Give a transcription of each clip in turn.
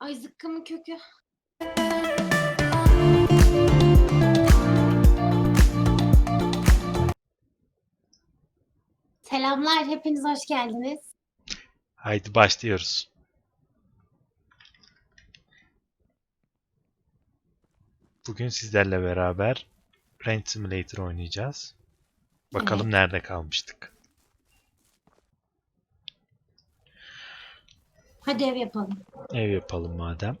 Ay zıkkımın kökü. Selamlar, hepiniz hoş geldiniz. Haydi başlıyoruz. Bugün sizlerle beraber Range Simulator oynayacağız. Bakalım nerede kalmıştık. Hadi ev yapalım. Ev yapalım madem.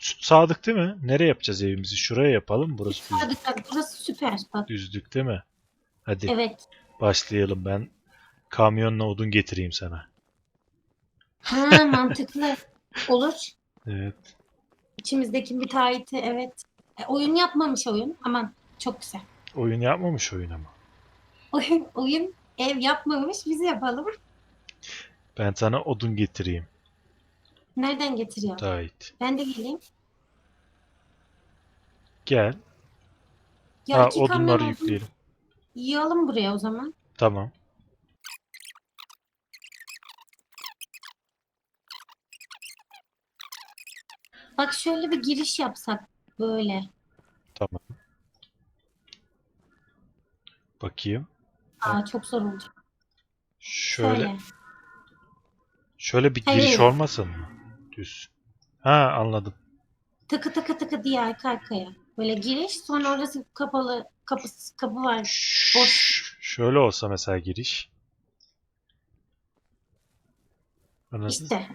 Sadık değil mi? Nereye yapacağız evimizi? Şuraya yapalım. Burası Hadi bak, burası süper. Bak, düzlük değil mi? Hadi evet. başlayalım. Ben kamyonla odun getireyim sana. Ha, mantıklı. Olur. Evet. İçimizdeki müteahhiti, evet. E, oyun yapmamış oyun. Aman, çok güzel. Oyun yapmamış oyun ama. Oyun, oyun ev yapmamış, biz yapalım. Ben sana odun getireyim. Nereden getiriyor? Müteahhit. Ben de geleyim. Gel. Ya ha, iki odunları odun yükleyelim. yığalım buraya o zaman. Tamam. Bak şöyle bir giriş yapsak böyle. Tamam. Bakayım. Aa çok zor olacak. Şöyle Şöyle. Şöyle bir Hayır. giriş olmasın mı? Düz. Ha anladım. Tıkı tıkı tıkı diye arka arkaya. Böyle giriş sonra orası kapalı kapısı kapı var. Ş- Şöyle olsa mesela giriş. Anladın? İşte.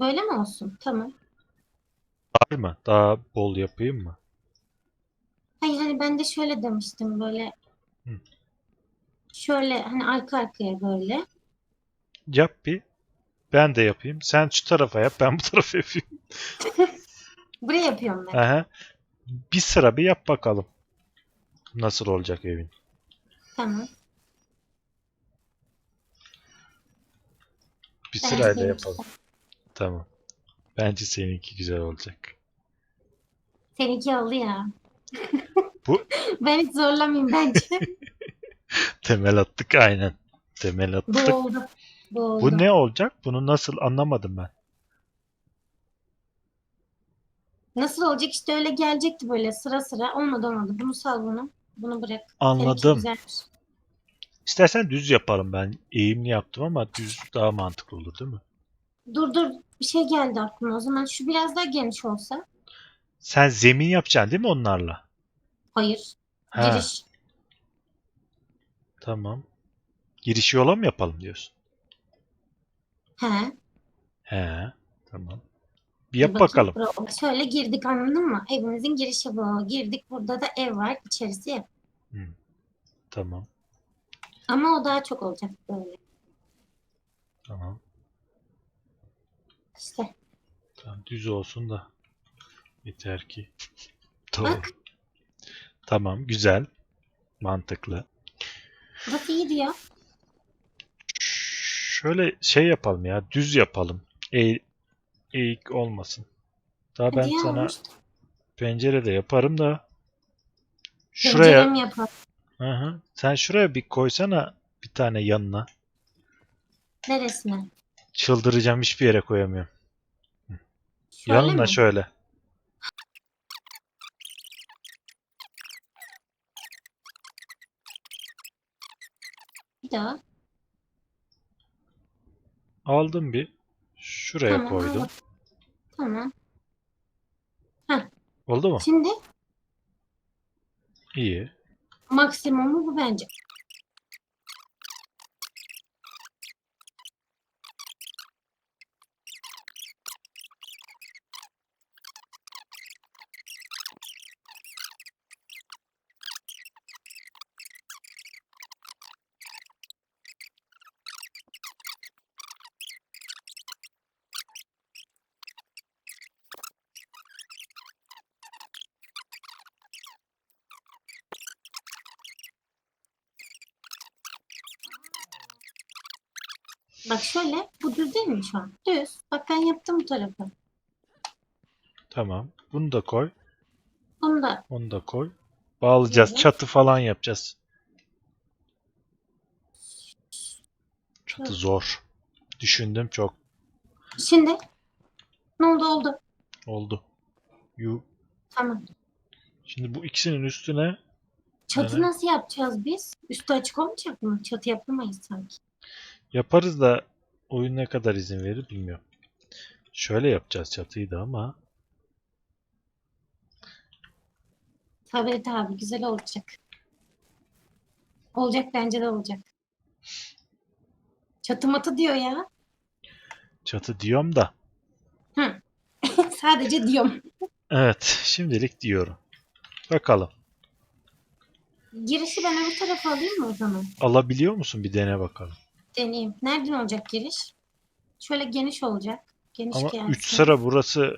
Böyle mi olsun? Tamam. Var mı? Daha bol yapayım mı? Hayır hani ben de şöyle demiştim böyle. Hı. Şöyle hani arka arkaya böyle. Yap bir. Ben de yapayım. Sen şu tarafa yap, ben bu tarafa yapayım. Buraya yapıyorum ben. Aha. Bir sıra bir yap bakalım. Nasıl olacak evin? Tamam. Bir Ben sırayla seninki- yapalım. Tamam. Bence seninki güzel olacak. Seninki oldu ya. Bu- Ben hiç zorlamayayım bence. Temel attık aynen. Temel attık. Bu oldu. Bu oldu. Bu ne olacak? Bunu nasıl anlamadım ben. Nasıl olacak işte öyle gelecekti böyle sıra sıra. Olmadı olmadı. Bunu sal bunu. Bunu bırak. Anladım. güzelmiş. İstersen düz yaparım ben. Eğimli yaptım ama düz daha mantıklı olur değil mi? Dur dur bir şey geldi aklıma. O zaman şu biraz daha geniş olsa. Sen zemin yapacaksın değil mi onlarla? Hayır. Ha, Giriş. tamam. Giriş yola mı yapalım diyorsun? He. He, tamam. Bir yap bakalım. bura- Şöyle girdik anladın mı? Evimizin girişi bu. Girdik burada da ev var. içerisi ev. Tamam, Ama o daha çok olacak böyle. tamam. İşte. Tamam, düz olsun da yeter ki. Doğru. Bak. Tamam, güzel. Mantıklı. Burası iyiydi ya. Şöyle şey yapalım ya, düz yapalım. Eğ, eğik olmasın. Daha ben Hadi ya sana pencere de yaparım da şuraya Pencere mi yapalım? Hı hı. Sen şuraya bir koysana bir tane yanına. Neresine? Çıldıracağım hiçbir yere koyamıyorum. Şöyle Yanına mi? şöyle. Bir daha. Aldım bir. Şuraya Tamam, koydum. aldım. Tamam. Oldu mu? Şimdi İyi. maksimumu bu bence. Bak şöyle. Bu düz değil mi şu an? Düz. Bak ben yaptım bu tarafı. Tamam. Bunu da koy. Bunu da Onu da koy. Bağlayacağız. Evet. Çatı falan yapacağız. Çatı Evet. zor. Düşündüm çok. Şimdi Ne oldu oldu. Oldu. Yu. Tamam. Şimdi bu ikisinin üstüne Çatı Evet. nasıl yapacağız biz? Üstü açık olmayacak mı? Çatı yapamayız sanki. Yaparız da oyun ne kadar izin verir bilmiyorum. Şöyle yapacağız çatıyı da ama Tabii tabii güzel olacak. Olacak bence de olacak. Çatı matı diyor ya. çatı diyorum da. Sadece diyorum. Evet, şimdilik diyorum. Bakalım. Girişi ben öbür tarafa alayım mı o zaman? Alabiliyor musun? Bir dene bakalım. Deneyeyim. Nereden olacak giriş? Şöyle geniş olacak. Geniş Ama gelsin. 3 sıra burası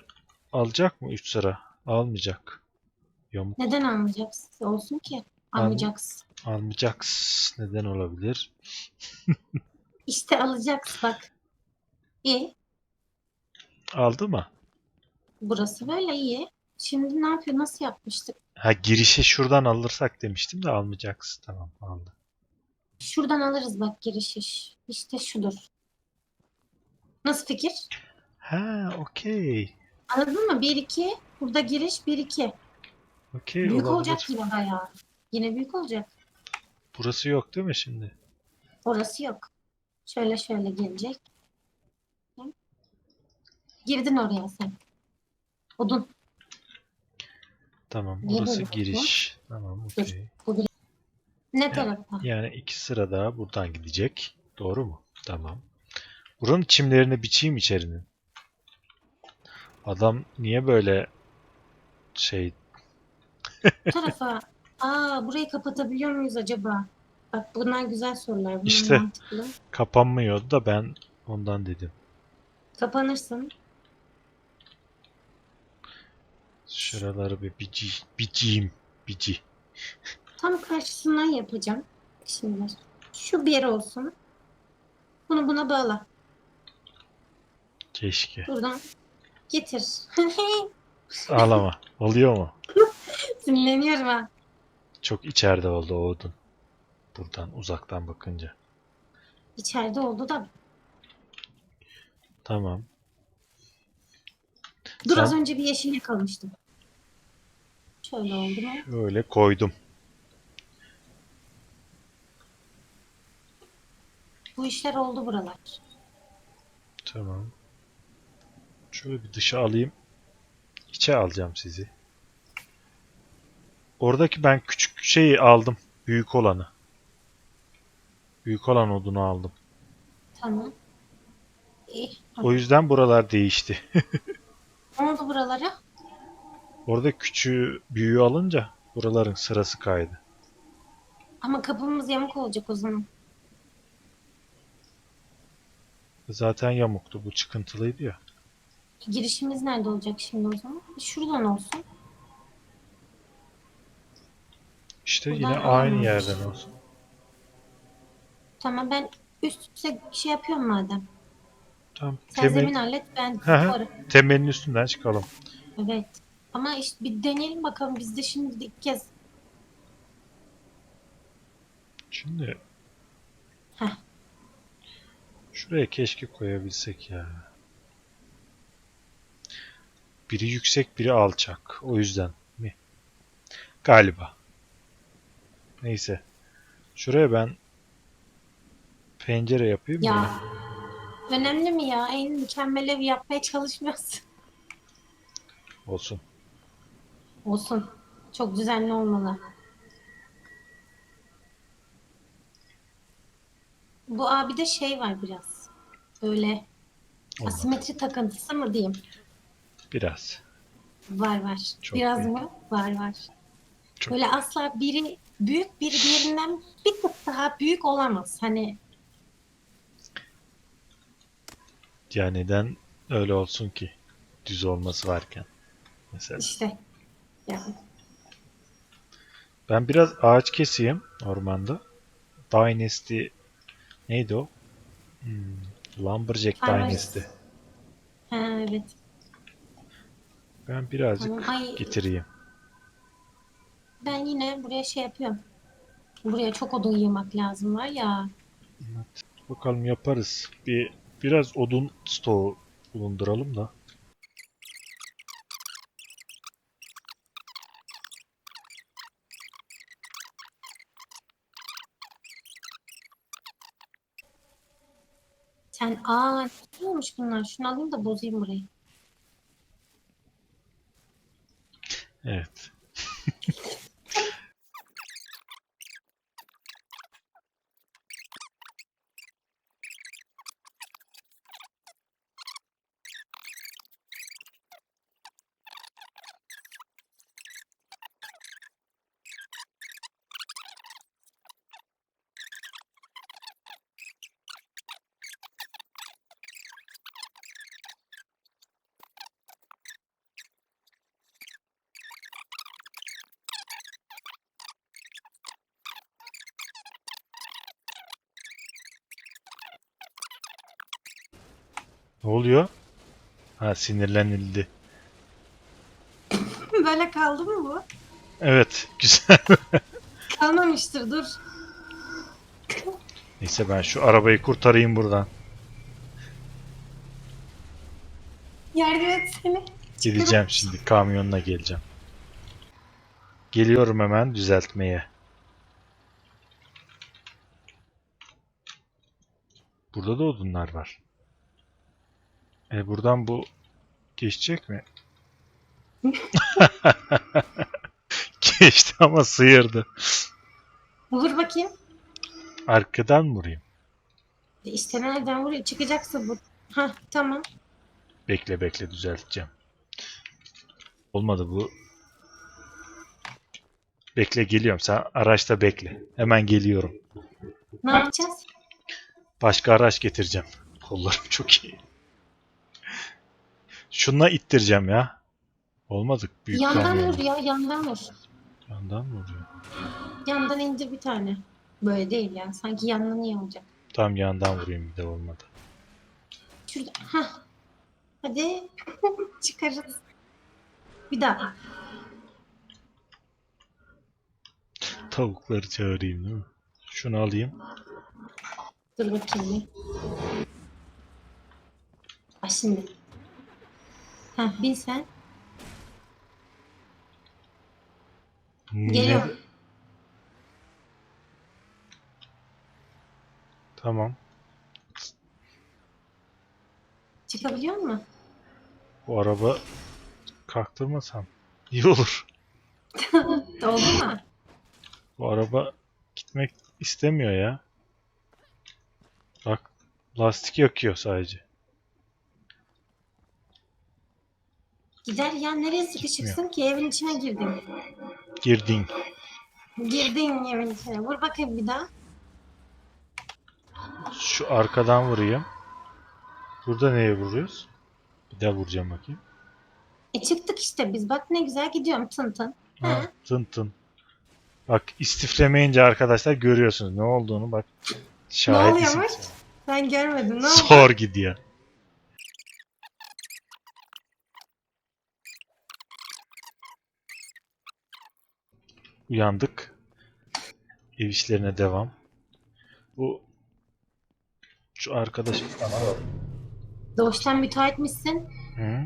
alacak mı? 3 sıra. Almayacak. Yamuk Neden almayacaksın? Olsun ki. Almayacaksın. almayacaksın. Neden olabilir? İşte alacaksın bak. İyi. Aldı mı? Burası böyle iyi. Şimdi ne yapıyor? Nasıl yapmıştık? Ha girişi şuradan alırsak demiştim de almayacaksın. Tamam aldı. Şuradan alırız bak giriş iş. İşte şudur. Nasıl fikir? Ha okey. Anladın mı? 1 2. Burada giriş 1 2. Okey Büyük olabilir. olacak yine bayağı. Yine büyük olacak. Burası yok değil mi şimdi? Orası yok. Şöyle şöyle gelecek. Girdin oraya sen. Odun. Tamam Niye burası böyle giriş. Tamam okey. Ne tarafa? Yani iki sıra daha buradan gidecek. Doğru mu? Tamam. Buranın çimlerini biçeyim içerinin. Adam niye böyle şey Bu tarafa. Aa burayı kapatabiliyor muyuz acaba? Bak bunlar güzel sorular. Bunlar İşte. mantıklı. kapanmıyordu da ben ondan dedim. Kapanırsın. Şuraları bir bici, biciyim. Bici. Tam karşısından yapacağım. Şimdi şu bir olsun. Bunu buna bağla. Keşke. Buradan getir. Ağlama. Oluyor mu? Sinirleniyorum ha. Çok içeride oldu o odun. Buradan uzaktan bakınca. İçeride oldu da. Tamam. Dur az Sen- önce bir yeşil yakalamıştım. Şöyle oldu mu? Şöyle koydum. Bu işler oldu buralar. Tamam. Şöyle bir dışa alayım. İçe alacağım sizi. Oradaki ben küçük şeyi aldım. Büyük olanı. Büyük olan odunu aldım. Tamam. İyi. O yüzden buralar değişti. Ne oldu buralara? Orada küçüğü büyüğü alınca buraların sırası kaydı. Ama kapımız yamuk olacak o zaman. Zaten yamuktu. Bu çıkıntılıydı ya. Girişimiz nerede olacak şimdi o zaman? Şuradan olsun. İşte Buradan yine aynı alamıyoruz. yerden olsun. Tamam ben üst üste şey yapıyorum madem. Tamam. Sen zemin hallet ben temelin üstünden çıkalım. Evet. Ama işte bir deneyelim bakalım biz de şimdi ilk kez. Şimdi Heh. Şuraya keşke koyabilsek ya. Biri yüksek, biri alçak. O yüzden mi? Galiba. Neyse. Şuraya ben pencere yapayım mı? Ya önemli mi ya? En mükemmel ev yapmaya çalışmıyorsun. Olsun. Olsun. Çok düzenli olmalı. Bu abi de şey var biraz. Böyle Olmadı. asimetri takıntısı mı diyeyim? Biraz. Var var. Çok Biraz büyük. mı? Var var. Çok Böyle asla biri büyük biri diğerinden bir tık daha büyük olamaz. Hani Ya neden öyle olsun ki? Düz olması varken. Mesela. işte yani Ben biraz ağaç keseyim ormanda. Dynasty neydi o? Hmm, Lumberjack. Dynasty. ha, evet. Ben birazcık Tamam. Ay getireyim. ben yine buraya şey yapıyorum. Buraya çok odun yığmak lazım var ya. Bakalım yaparız. Bir biraz odun stoğu bulunduralım da. Aa ne olmuş bunlar? Şunu alayım da bozayım burayı. Evet. Ne oluyor? Ha sinirlenildi. Böyle kaldı mı bu? Evet güzel. Kalmamıştır dur. Neyse ben şu arabayı kurtarayım buradan. Yardım et seni. Gideceğim şimdi kamyonla geleceğim. Geliyorum hemen düzeltmeye. Burada da odunlar var. E buradan bu geçecek mi? Geçti ama sıyırdı. Vur bakayım. Arkadan vurayım? İşte nereden vuruyor? Çıkacaksa bu. Hah tamam. Bekle bekle düzelteceğim. Olmadı bu. Bekle geliyorum. Sen araçta bekle. Hemen geliyorum. Ne yapacağız? Başka araç getireceğim. Kollarım çok iyi. Şununla ittireceğim ya. Olmadık. Büyük yandan kamyon. vur ya yandan vur. Yandan mı vuruyor? Yandan indir bir tane. Böyle değil ya. Sanki yandan iyi olacak. Tam yandan vurayım bir de olmadı. Şurada. Hah. Hadi. Çıkarız. Bir daha. Tavukları çağırayım değil mi? Şunu alayım. Dur bakayım bir. Şimdi. Hah bin sen. Ne? Geliyorum. Tamam. Çıkabiliyor musun? Bu araba kalktırmasam iyi olur. Oldu mu? Bu araba gitmek istemiyor ya. Bak lastik yakıyor sadece. Gider ya nereye sıkışıksın ki evin içine girdin. Girdin. Girdin evin içine. Vur bakayım bir daha. Şu arkadan vurayım. Burada neye vuruyoruz? Bir daha vuracağım bakayım. E çıktık işte biz. Bak ne güzel gidiyorum tın tın. Ha, Ha. tın tın. Bak istiflemeyince arkadaşlar görüyorsunuz ne olduğunu bak. Şahit oluyormuş? Ben görmedim. Ne oldu? Zor gidiyor. Uyandık. Ev işlerine devam. Bu şu arkadaş Doğuştan müteahhitmişsin. Hı,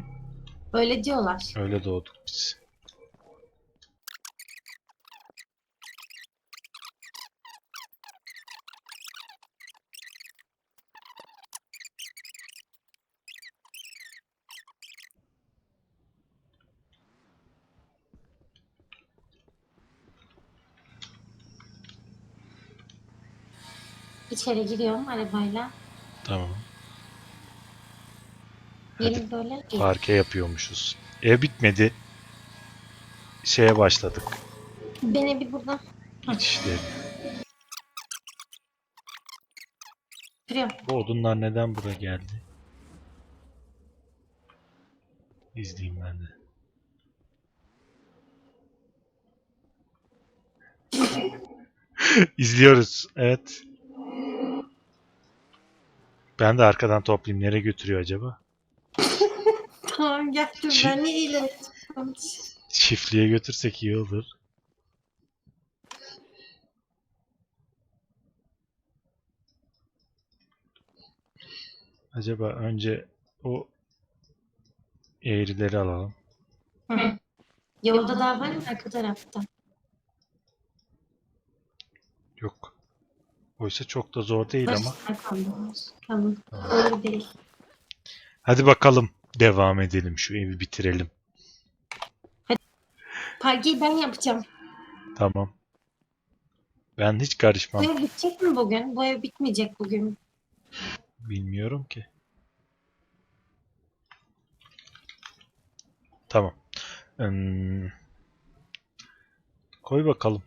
Öyle diyorlar. öyle doğduk biz. İçeri giriyorum arabayla. Tamam. Yeni böyle. Parke yapıyormuşuz. Ev bitmedi. Şeye başladık. Beni bir buradan İçişleri. kırıyorum. Bu odunlar neden buraya geldi? İzleyeyim ben de. İzliyoruz. Evet. Ben de arkadan toplayayım. Nereye götürüyor acaba? Tamam geldim. Çi- Ben ne iyileştim. Çiftliğe götürsek iyi olur. Acaba önce o eğrileri alalım. Yolda daha var mı arka tarafta? Oysa çok da zor değil ama. Tamam. Öyle değil. Hadi bakalım devam edelim şu evi bitirelim. Parkeyi ben yapacağım. Tamam. Ben hiç Bu karışmam. ev bitecek mi bugün? Bu ev bitmeyecek bugün. Bilmiyorum ki. Tamam. Hmm. Koy bakalım.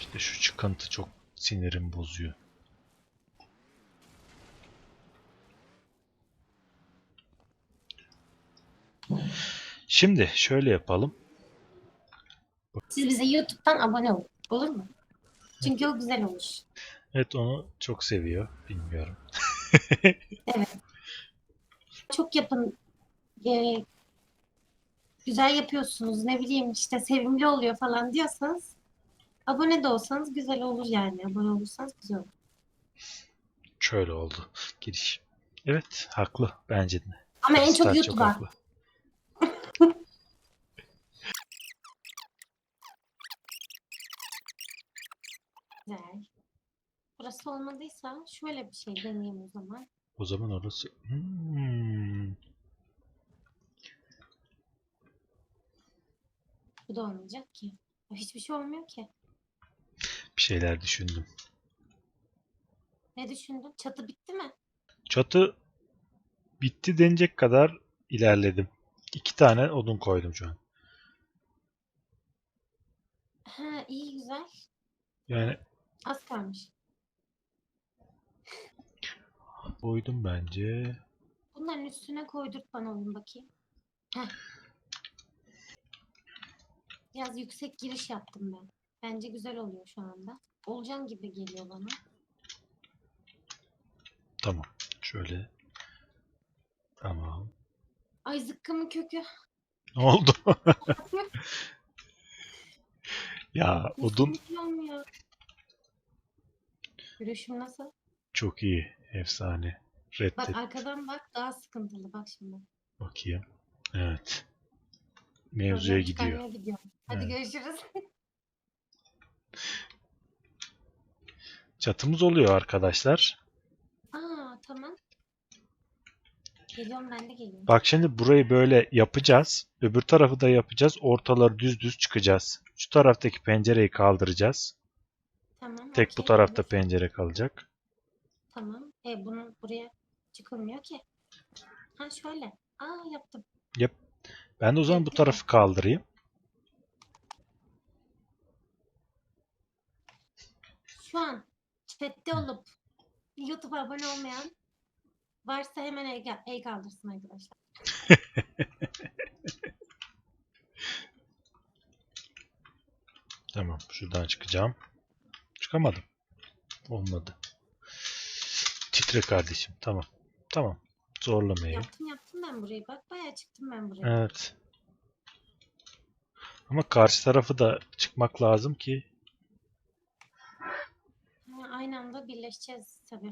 İşte şu çıkıntı çok sinirim bozuyor. Şimdi şöyle yapalım. Siz bize YouTube'dan abone olun. Olur mu? Çünkü o güzel olmuş. Evet onu çok seviyor. Bilmiyorum. Çok yapın. Ee, güzel yapıyorsunuz. Ne bileyim işte sevimli oluyor falan diyorsanız abone de olsanız güzel olur yani. Abone olursanız güzel olur. Şöyle oldu giriş. Evet haklı bence de. Ama en çok Star YouTube'a. haklı. Güzel. Burası olmadıysa şöyle bir şey deneyeyim o zaman. O zaman orası... Hmm. Bu da olmayacak ki. Hiçbir şey olmuyor ki. Şeyler düşündüm. Ne düşündün? Çatı bitti mi? Çatı bitti denecek kadar ilerledim. İki tane odun koydum şu an. Ha iyi güzel. Yani Az kalmış. koydum bence. Bunların üstüne koydurt bana bakayım. Heh. Biraz yüksek giriş yaptım ben. Bence güzel oluyor şu anda. Olcan gibi geliyor bana. Tamam. Şöyle. Tamam. Ay zıkkımın kökü. Ne oldu? ya odun olmuyor? Yürüyüşüm nasıl? çok iyi. Efsane. Reddet Bak arkadan bak daha sıkıntılı bak şimdi. bakayım. Evet. Mevzuya Problem gidiyor. çıkarmaya gidiyorum. Hadi Evet. görüşürüz. Çatımız oluyor arkadaşlar. Aa tamam. Geliyorum ben de geliyorum. Bak şimdi burayı böyle yapacağız. Öbür tarafı da yapacağız. Ortaları düz düz çıkacağız. Şu taraftaki pencereyi kaldıracağız. Tamam. Tek bu okey, tarafta olur. pencere kalacak. Tamam. E bunun buraya çıkılmıyor ki. Ha şöyle. Aa yaptım. Ben de o zaman bu tarafı kaldırayım. Şu an chatte olup YouTube'a abone olmayan varsa hemen el, el kaldırsın arkadaşlar. Tamam. Şuradan çıkacağım. Çıkamadım. Olmadı. Titre kardeşim. Tamam. Tamam. Zorlamayayım. Yaptım yaptım ben burayı. Bak bayağı çıktım ben buraya. Evet. Ama karşı tarafı da çıkmak lazım ki Ha, birleşeceğiz tabii.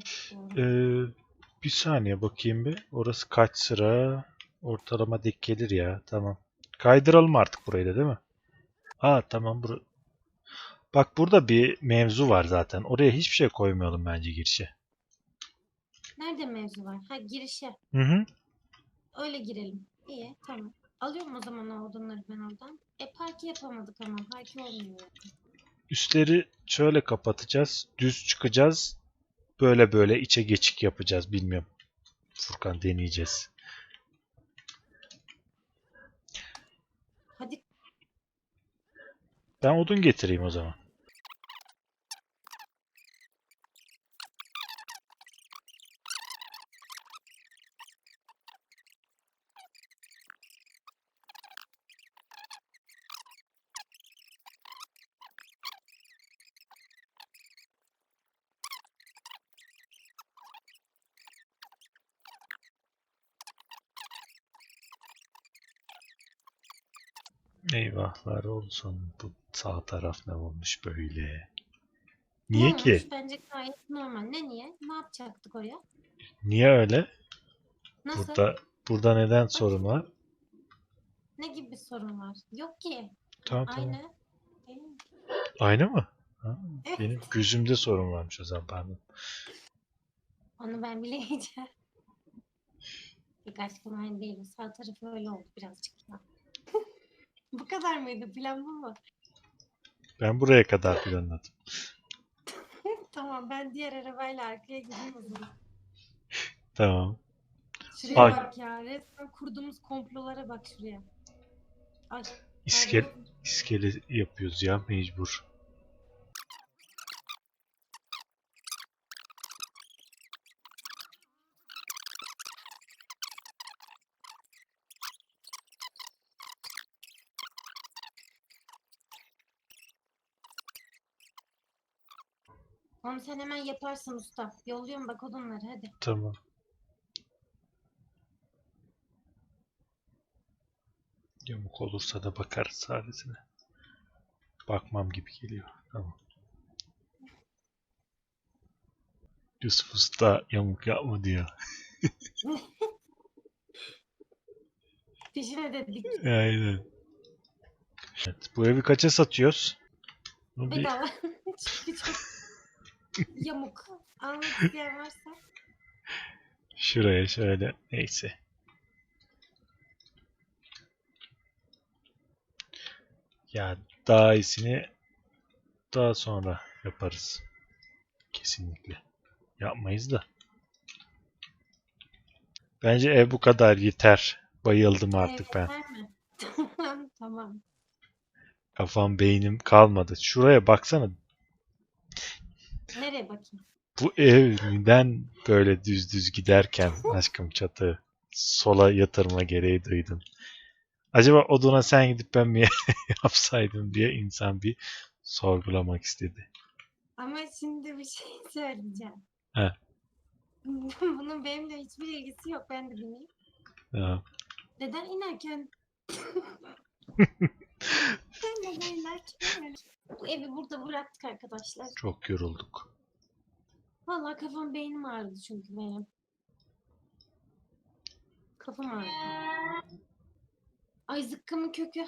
Ee, bir saniye bakayım bir. Orası kaç sıra? Ortalama dik gelir ya. Tamam. Kaydıralım artık burayı da değil mi? Aa tamam. Bur Bak burada bir mevzu var zaten. Oraya hiçbir şey koymayalım bence girişe. Nerede mevzu var? Ha girişe. Hı hı. Öyle girelim. İyi tamam. Alıyorum o zaman o odunları ben oradan. E parki yapamadık ama parki olmuyor. Üstleri şöyle kapatacağız. Düz çıkacağız. Böyle böyle içe geçik yapacağız. Bilmiyorum. Furkan deneyeceğiz. Hadi Ben odun getireyim o zaman. Eyvahlar olsun. Bu sağ taraf ne olmuş böyle? Niye ne ki? olmuş? Bence gayet normal. Ne niye? Ne yapacaktık oraya? Niye öyle? Nasıl? Burada burada neden sorun var? Ne gibi bir sorun var? Yok ki. Tamam tamam. Aynı. Mi? Aynı mı? Ha, Evet. benim gözümde sorun varmış o zaman pardon. Onu ben bileyeceğim. Yok aşkım aynı değil. Sağ tarafı öyle oldu birazcık ya. Bu kadar mıydı? Plan bu mu? Ben buraya kadar planladım. Tamam ben diğer arabayla arkaya gideyim o zaman. Tamam. Şuraya Ay. bak ya. Resmen kurduğumuz komplolara bak şuraya. Ay. İskel, pardon. iskele yapıyoruz ya mecbur. Sen hemen yaparsın usta. Yolluyorum bak odunları hadi. Tamam. Yamuk olursa da bakarız sadesine. Bakmam gibi geliyor. Tamam. Yusuf Usta yamuk yapma diyor. Peşine dedik. Aynen. Evet, bu evi kaça satıyoruz? Bir Bedava. Yamuk. Almak isteyen varsa. şuraya şöyle neyse. Ya daha iyisini daha sonra yaparız. Kesinlikle. Yapmayız da. Bence ev bu kadar yeter. Bayıldım artık ben. Tamam tamam. Kafam beynim kalmadı. Şuraya baksana. Nereye bakayım? Bu evden böyle düz düz giderken aşkım çatı sola yatırma gereği duydum. Acaba oduna sen gidip ben mi yapsaydım diye insan bir sorgulamak istedi. Ama şimdi bir şey söyleyeceğim. He. Bunun benimle hiçbir ilgisi yok. Ben de bilmiyorum. Neden inerken? Bu evi burada bıraktık arkadaşlar. çok yorulduk. Vallahi kafam beynim ağrıdı çünkü benim. Kafam ağrıdı. Ay zıkkımın kökü.